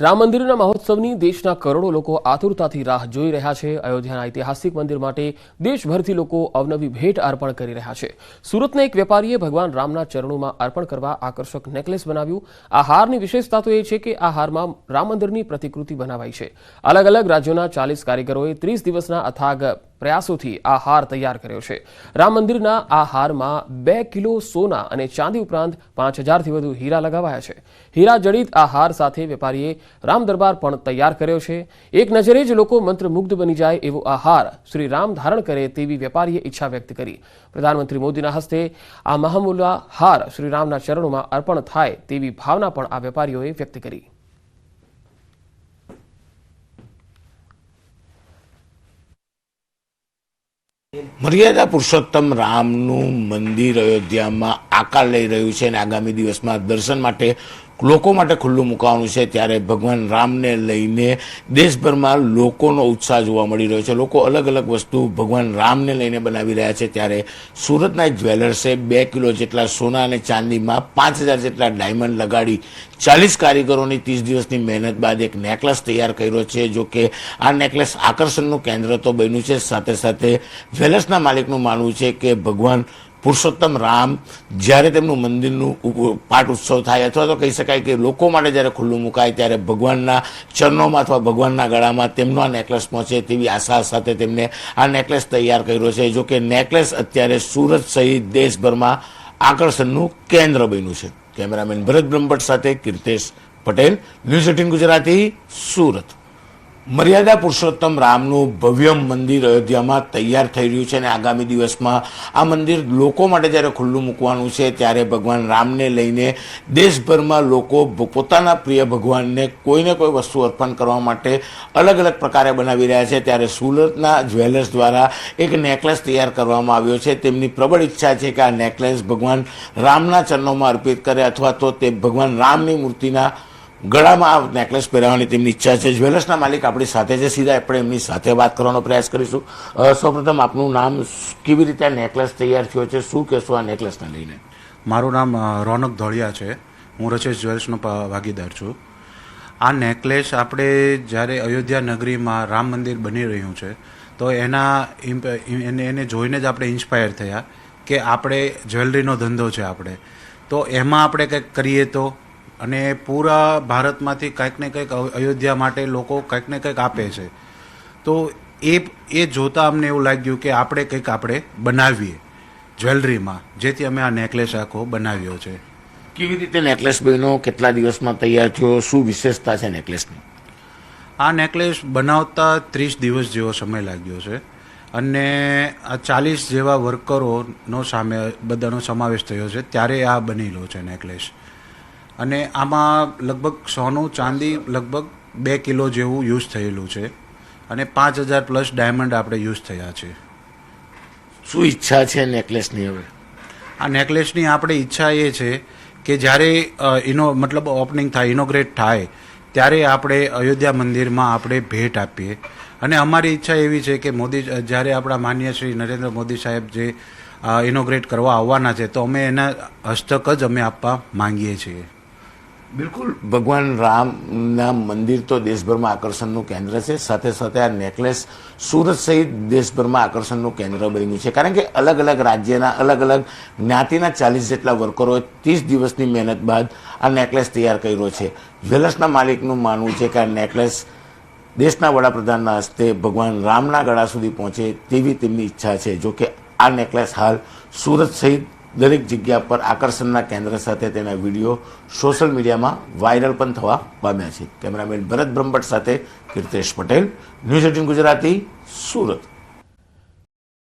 રામ મંદિરના મહોત્સવની દેશના કરોડો લોકો આતુરતાથી રાહ જોઈ રહ્યા છે. અયોધ્યાના ઐતિહાસિક મંદિર માટે દેશભરથી લોકો અવનવી ભેટ અર્પણ કરી રહ્યા છે. સુરતના એક વેપારીએ ભગવાન રામના ચરણોમાં અર્પણ કરવા આકર્ષક નેકલેસ બનાવ્યું. આ હારની વિશેષતા તો એ છે કે આ હારમાં રામ મંદિરની પ્રતિકૃતિ બનાવાઈ છે. અલગ અલગ રાજ્યોના ચાલીસ કારીગરોએ ત્રીસ દિવસના અથાગ પ્રયાસોથી આ હાર તૈયાર કર્યો છે. રામ મંદિરના આ હારમાં બે કિલો સોના અને ચાંદી ઉપરાંત પાંચ હજારથી વધુ હીરા લગાવાયા છે. હીરા જડિત આ હાર સાથે વેપારીએ રામ દરબાર પણ તૈયાર કર્યો છે. એક નજરે જ લોકો મંત્રમુગ્ધ બની જાય એવો આ હાર શ્રી રામ ધારણ કરે તેવી વેપારીએ ઈચ્છા વ્યક્ત કરી. પ્રધાનમંત્રી મોદીના હસ્તે આ મહામૂલા હાર શ્રી રામના ચરણોમાં અર્પણ થાય તેવી ભાવના પણ આ વેપારીઓએ વ્યક્ત કરી. મર્યાદા પુરુષોત્તમ રામનું મંદિર અયોધ્યામાં આકાર લઈ રહ્યું છે અને આગામી દિવસમાં દર્શન માટે લોકો માટે ખુલ્લું મૂકવાનું છે ત્યારે ભગવાન રામને લઈને દેશભરમાં લોકોનો ઉત્સાહ જોવા મળી રહ્યો છે. લોકો અલગ અલગ વસ્તુ ભગવાન રામને લઈને બનાવી રહ્યા છે. ત્યારે સુરતના જ્વેલર્સે બે કિલો જેટલા સોના અને ચાંદીમાં પાંચ હજાર જેટલા ડાયમંડ લગાડી ચાલીસ કારીગરોની ત્રીસ દિવસની મહેનત બાદ એક નેકલેસ તૈયાર કર્યો છે, જો કે આ નેકલેસ આકર્ષણનું કેન્દ્ર તો બન્યું છે. સાથે સાથે જ્વેલર્સના માલિકનું માનવું છે કે ભગવાન પુરુષોત્તમ રામ જ્યારે તેમનું મંદિરનું પાઠ ઉત્સવ થાય અથવા તો કહી શકાય કે લોકો માટે જ્યારે ખુલ્લું મુકાય ત્યારે ભગવાનના ચરણોમાં અથવા ભગવાનના ગળામાં તેમનો આ નેકલેસ પહોંચે તેવી આશા સાથે તેમને આ નેકલેસ તૈયાર કર્યો છે. જો કે નેકલેસ અત્યારે સુરત સહિત દેશભરમાં આકર્ષણનું કેન્દ્ર બન્યું છે. કેમેરામેન ભરત બ્રહ્મભટ્ટ સાથે કીર્તેશ પટેલ, ન્યૂઝ એટીન ગુજરાતી, સુરત. મર્યાદા પુરુષોત્તમ રામનું ભવ્ય મંદિર અયોધ્યામાં તૈયાર થઈ રહ્યું છે અને આગામી દિવસમાં આ મંદિર લોકો માટે જ્યારે ખુલ્લું મૂકવાનું છે, ત્યારે ભગવાન રામને લઈને દેશભરમાં લોકો પોતાના પ્રિય ભગવાનને કોઈને કોઈ વસ્તુ અર્પણ કરવા માટે અલગ અલગ પ્રકારે બનાવી રહ્યા છે. ત્યારે સુરતના જ્વેલર્સ દ્વારા એક નેકલેસ તૈયાર કરવામાં આવ્યો છે. તેમની પ્રબળ ઈચ્છા છે કે આ નેકલેસ ભગવાન રામના ચરણોમાં અર્પિત કરે અથવા તો તે ભગવાન રામની મૂર્તિના ગળામાં આ નેકલેસ પહેરાવવાની તેમની ઈચ્છા છે. જ્વેલર્સના માલિક આપણી સાથે છે. સીધા આપણે એમની સાથે વાત કરવાનો પ્રયાસ કરીશું. સૌપ્રથમ આપનું નામ કેવી રીતે આ નેકલેસ તૈયાર થયો છે? શું કહેશો આ નેકલેસને લઈને? મારું નામ રોનક ધોળિયા છે. હું રચેશ જ્વેલ્સનો ભાગીદાર છું. આ નેકલેસ આપણે જ્યારે અયોધ્યા નગરીમાં રામ મંદિર બની રહ્યું છે, તો એના એને એને જોઈને જ આપણે ઇન્સ્પાયર થયા કે આપણે જ્વેલરીનો ધંધો છે આપણે. તો એમાં આપણે કંઈક કરીએ તો અને પૂરા ભારતમાંથી કંઈક ને કંઈક અયોધ્યા માટે લોકો કંઈક ને કંઈક આપે છે. તો એ એ જોતાં અમને એવું લાગ્યું કે આપણે કંઈક આપણે બનાવીએ જ્વેલરીમાં જેથી અમે આ નેકલેસ આખો બનાવ્યો છે. કેવી રીતે નેકલેસ બન્યો કેટલા દિવસમાં તૈયાર થયો? શું વિશેષતા છે નેકલેસની? આ નેકલેસ બનાવતા ત્રીસ દિવસ જેવો સમય લાગ્યો છે. અને આ ચાલીસ જેવા વર્કરોનો સામે બધાનો સમાવેશ થયો છે. ત્યારે આ બનેલો છે નેકલેસ. અને આમાં લગભગ સોનું ચાંદી લગભગ બે કિલો જેવું યુઝ થયેલું છે. અને પાંચ હજાર પ્લસ ડાયમંડ આપણે યુઝ થયા છે. શું ઈચ્છા છે નેકલેસની હવે? આ નેકલેસની આપણે ઈચ્છા એ છે કે જ્યારે ઇનો મતલબ ઓપનિંગ થાય ઇનોગ્રેટ થાય ત્યારે આપણે અયોધ્યા મંદિરમાં આપણે ભેટ આપીએ. અને અમારી ઈચ્છા એવી છે કે મોદી જ્યારે આપણા માન્ય શ્રી નરેન્દ્ર મોદી સાહેબ જે ઇનોગ્રેટ કરવા આવવાના છે તો અમે એના હસ્તક જ અમે આપવા માંગીએ છીએ. બિલકુલ. ભગવાન રામના મંદિર તો દેશભરમાં આકર્ષણનું કેન્દ્ર છે. સાથે સાથે આ નેકલેસ સુરત સહિત દેશભરમાં આકર્ષણનું કેન્દ્ર બન્યું છે. કારણ કે અલગ અલગ રાજ્યના અલગ અલગ જ્ઞાતિના ચાલીસ જેટલા વર્કરોએ ત્રીસ દિવસની મહેનત બાદ આ નેકલેસ તૈયાર કર્યો છે. જ્વેલર્સના માલિકનું માનવું છે કે આ નેકલેસ દેશના વડાપ્રધાનના હસ્તે ભગવાન રામના ગળા સુધી પહોંચે તેવી તેમની ઈચ્છા છે. જો કે આ નેકલેસ હાલ સુરત સહિત દરેક જગ્યા પર આકર્ષણના કેન્દ્ર સાથે તેના વીડિયો સોશિયલ મીડિયામાં વાયરલ પણ થવા પામ્યા છે. કેમેરામેન ભરત બ્રહ્મભટ્ટ સાથે કીર્તેશ પટેલ, ન્યૂઝ એટીન ગુજરાતી, સુરત.